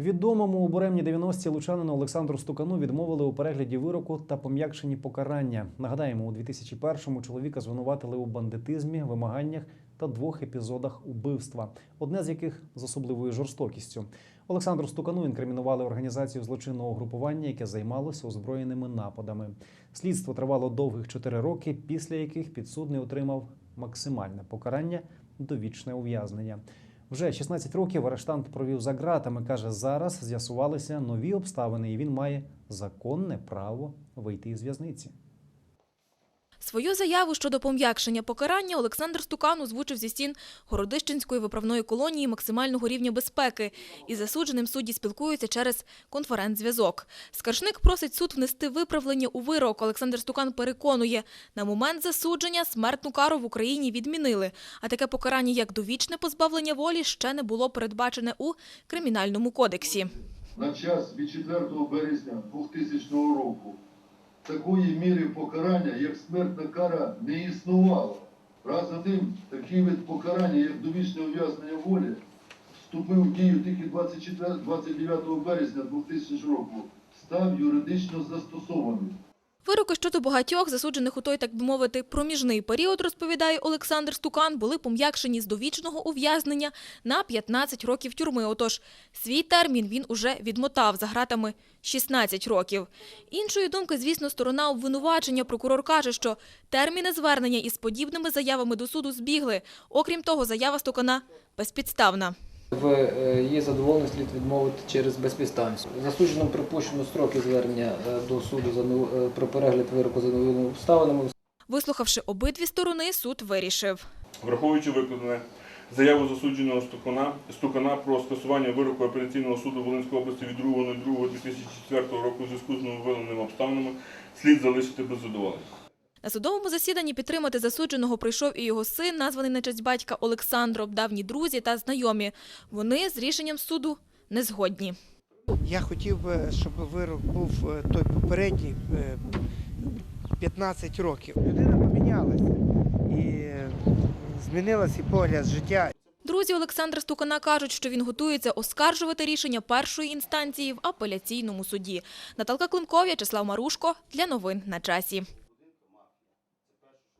Відомому у буремні 90-ті лучанину Олександру Стукану відмовили у перегляді вироку та пом'якшенні покарання. Нагадаємо, у 2001-му чоловіка звинуватили у бандитизмі, вимаганнях та двох епізодах убивства, одне з яких з особливою жорстокістю. Олександру Стукану інкримінували організацію злочинного групування, яке займалося озброєними нападами. Слідство тривало довгих чотири роки, після яких підсудний отримав максимальне покарання довічне ув'язнення. Вже 16 років арештант провів за ґратами. каже, зараз з'ясувалися нові обставини, і він має законне право вийти із в'язниці. Свою заяву щодо пом'якшення покарання Олександр Стукан озвучив зі стін Городищенської виправної колонії максимального рівня безпеки. Із засудженим судді спілкуються через конференц-зв'язок. Скаржник просить суд внести виправлення у вирок. Олександр Стукан переконує, на момент засудження смертну кару в Україні відмінили, а таке покарання, як довічне позбавлення волі, ще не було передбачене у Кримінальному кодексі. на час від 4 березня 2000 року такої міри покарання, як смертна кара, не існувало. Разом з тим, такий вид покарання, як довічне ув'язнення волі, вступив в дію тільки 24 29 березня 2000 року, став юридично застосованим. Вироки щодо багатьох засуджених у той, так би мовити, проміжний період, розповідає Олександр Стукан, були пом'якшені з довічного ув'язнення на 15 років тюрми. Отож, свій термін він уже відмотав за гратами 16 років. Іншої думки, звісно, сторона обвинувачення. Прокурор каже, що терміни звернення із подібними заявами до суду збігли. Окрім того, заява Стукана безпідставна. В е, її задоволенні слід відмовити через безпідставність. Засудженим припущено строки звернення е, до суду за е, про перегляд вироку за новими обставинами. Вислухавши обидві сторони, суд вирішив. Враховуючи викладене заяву засудженого Стукана, Стукана про скасування вироку апеляційного суду Волинської області від 2.02.2004 року у зв'язку з нововиявленими обставинами, слід залишити без задоволення. На судовому засіданні підтримати засудженого прийшов і його син, названий на честь батька Олександро, давні друзі та знайомі. Вони з рішенням суду не згодні. Я хотів би, щоб вирок був е, той попередній е, 15 років. Людина помінялася і е, змінилася і погляд життя. Друзі Олександра Стукана кажуть, що він готується оскаржувати рішення першої інстанції в апеляційному суді. Наталка Климков, В'ячеслав Марушко для новин на часі.